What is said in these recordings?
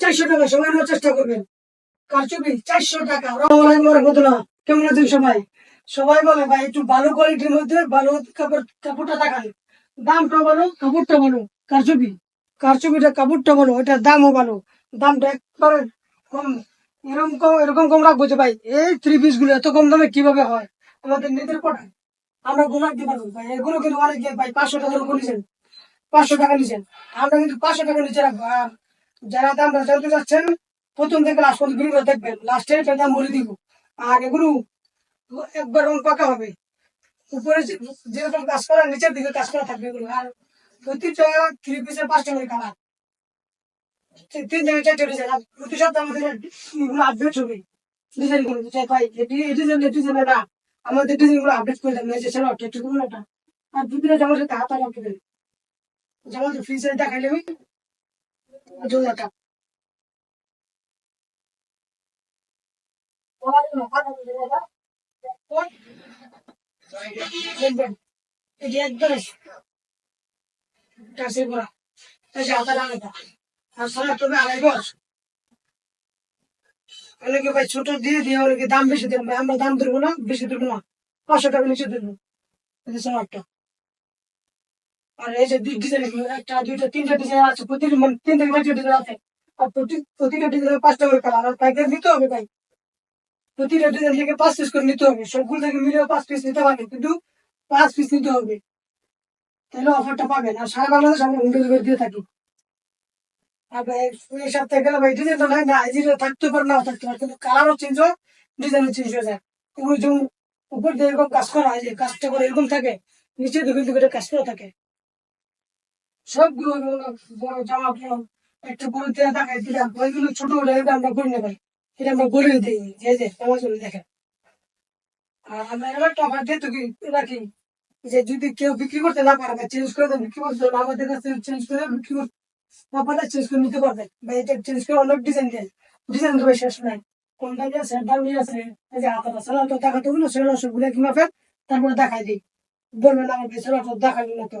চারশো টাকা নেওয়ার চেষ্টা করবেন। কারচুপি চারশো টাকা। রহমতুল্লাহ কেমন আছেন সবাই? সবাই বলে, ভাই, একটু ভালো কোয়ালিটির মধ্যে ভালো কাপড়, কাপড়টা দেখান। দামটা ভালো কাপড়টা ভালো কারচুপি কারচুপিটা কাপড়টা ভালো ওটার দামও ভালো। দামটা একবারে কম। এরকম কম এরকম কম রাখব যে, ভাই, এই থ্রি পিসগুলো এত কম দামে কীভাবে হয়? আমাদের নিজের পড়ায় আমরা গোলাপ দিতে পারব। ভাই, এগুলো কিন্তু অনেক, ভাই, পাঁচশো টাকা নিছেন। পাঁচশো টাকা নিছেন। আমরা কিন্তু পাঁচশো টাকা নিচে রাখব। আর যারা দামটা জানতে চাচ্ছেন প্রথম থেকে লাস্ট পর্যন্ত ভিডিও দেখবেন। লাস্টে এটা দাম বলে দিব। আর এগুলো একবার রং পাকা হবে। উপরে যেরকম কাজ করা, নিচের দিকে কাজ করা থাকবে এগুলো। আর প্রতিটা থ্রি পিসের পাঁচটা করে কালার তিন জায়গায় চারটে ডিজাইন আর প্রতি আমাদের এগুলো আপডেট হবে। ডিজাইন করে ভাই এটি ডিজাইন ডিজাইন না আমাদের ডিজাইনগুলো আপডেট করে দেবেন এই একটু। গুলো না আর জামার সাথে হাত আলাপ দেবেন জামাতে ফ্রি দেখাইলে জোড়াটা দেখবেন যে একদম টাসের করা সারা তবে আড়াই গজ অনেকে ভাই ছোট দিয়ে দিয়ে অনেকে দাম বেশি দেবেন ভাই? আমরা দাম দেবো না, বেশি দেবো না। পাঁচশো টাকা নিচে যে সারাটা আর এই যে ডিজাইন একটা, দুইটা, তিনটা ডিজাইন আছে, প্রতিটি মানে তিন থেকে চারটে ডিজাইন আছে। আর প্রতি, প্রতিটা ডিজাইন পাঁচটা করে কালার আর পাইকারি নিতে হবে ভাই। প্রতিটা ডিজাইন থেকে পাঁচ পিস করে নিতে হবে। সবগুলো থেকে মিলিয়ে পাঁচ পিস নিতে পারবেন, কিন্তু পাঁচ পিস নিতে হবে। তাহলে অফারটা পাবেন। আর সারা বাংলাদেশ আমরা হোম ডেলিভারি দিয়ে থাকি। আর এই সপ্তাহে গেলে ভাই, ডিজাইনটা নাই না, এই থাকতে পারে না থাকতে পারে, কিন্তু কালারও চেঞ্জ হয়, ডিজাইনও চেঞ্জ হয়ে যায়। এগুলো যেমন উপর দিয়ে এরকম কাজ করা হয় যে, কাজটা করে এরকম থাকে নিচে দিকে এটা কাজ করা থাকে। চেঞ্জ করে চেঞ্জ করে নিতে পারবে। এটা চেঞ্জ করে অনেক ডিজাইন দেয়। ডিজাইন শেষ নাই। কোন দামি আছে দামি আছে, এই যে হাতাটা সেটা তো তারপরে দেখাই দিই। বলবেন আমার সেটা তো দেখালি না তো।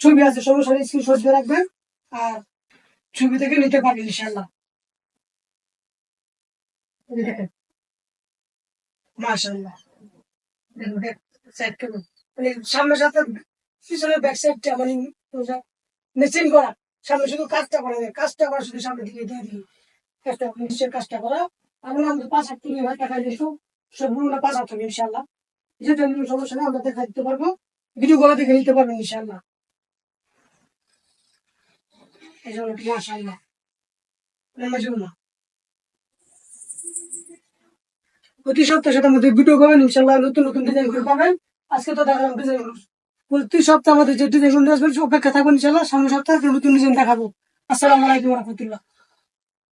ছবি আছে রাখবেন। আর ছবি থেকে নিতে পারবেন ইনশাল্লাহ দেখেন। সাইড করুন মানে সামনের সাথে ব্যাক মানে করা। সামনে শুধু কাজটা করা কাজটা করা, শুধু সামনে দিকে দিয়ে। দিই কাজটা কাজটা করা। আমরা পাঁচ তিন হাজার টাকা দিয়েছ সবগুলো পাঁচ হাজার ইনশাল্লাহ নিয়ে সমস্যা আমরা দেখা দিতে পারব। দেখে নিতে ইনশাল্লাহ প্রতি সপ্তাহে সাথে আমাদের ভিডিও ইনশাল্লাহ নতুন নতুন ডিজাইন করে পাবেন। আজকে তো দেখালাম ডিজাইন প্রতি সপ্তাহে আমাদের যে ডিজাইন আসবেন অপেক্ষা থাকবেন ইনশাল্লাহ সামনের সপ্তাহে নতুন ডিজাইন দেখাবো। আসসালামু আলাইকুম রহমতুল্লাহ।